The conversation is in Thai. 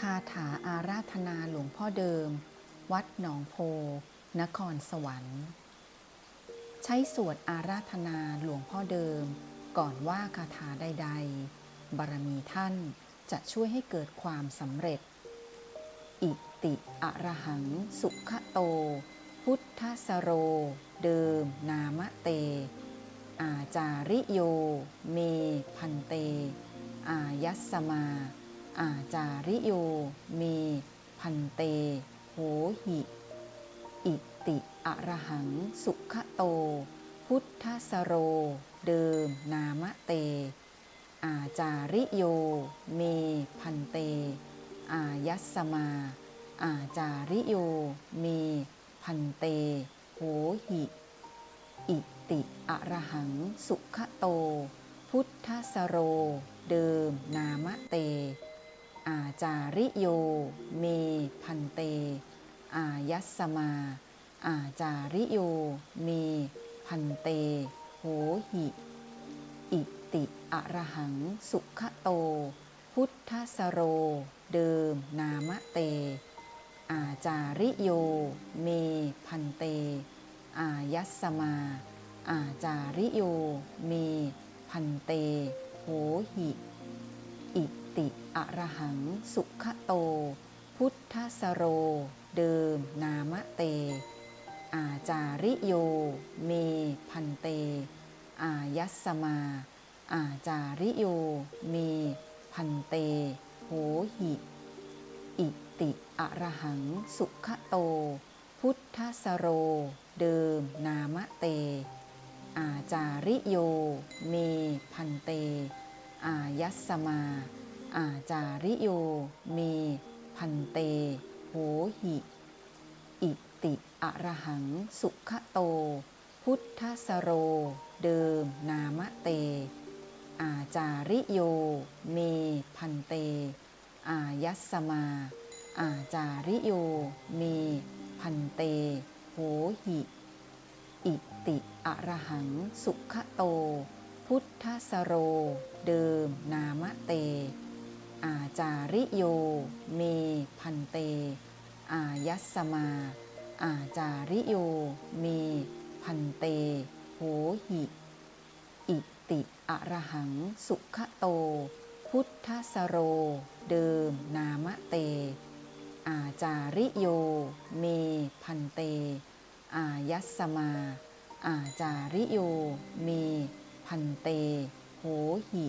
คาถาอาราธนาหลวงพ่อเดิม วัดหนองโพ นครสวรรค์ ใช้สวดอาราธนาหลวงพ่อเดิม ก่อนว่าคาถาใด ๆ บารมีท่านจะช่วยให้เกิดความสำเร็จ อิติอะระหัง สุขโต พุทธสโร เดิม นามเต อาจาริโย เม พันเต อายัสมา อาจาริโย เม พันเต โหหิ อิติอะระหัง สุขโต พุทธสโร เดิม นามเต อาจาริโย เม พันเต อายัสมา อาจาริโย เม พันเต โหหิ อิติอะระหัง สุขโต พุทธสโร เดิม นามเต อาจาริโย เมพันเต อายัสมา อาจาริโย เมพันเต โหหิ อิติอะระหังสุขโต พุทธสโร เดิมนามเต อาจาริโย เมพันเต อายัสมา อาจาริโย เมพันเต โหหิ ระหังสุขโต พุทธสโร เดิม นามเต อาจาริโย เมพันเต อายัสสมา อาจาริโย เมพันเต โหหิ อิติอะระหังสุขโต พุทธสโร เดิม นามเต อาจาริโย เมพันเต อายัสสมา อาจาริโย เม พันเต โหหิ อิติอะระหัง สุขโต พุทธสโร เดิม นามเต อาจาริโย เม พันเต อายัสมา อาจาริโย เม พันเต โหหิ อิติอะระหัง สุขโตพุทธสโร เดิม นามเต จาริโย เม พันเต อายัสมา อาจาริโย เม พันเต โหหิ อิติอะระหัง สุขโต พุทธสโร เดิม นามะเต อาจาริโย เม พันเต อายัสสมา อาจาริโย เม พันเต โหหิ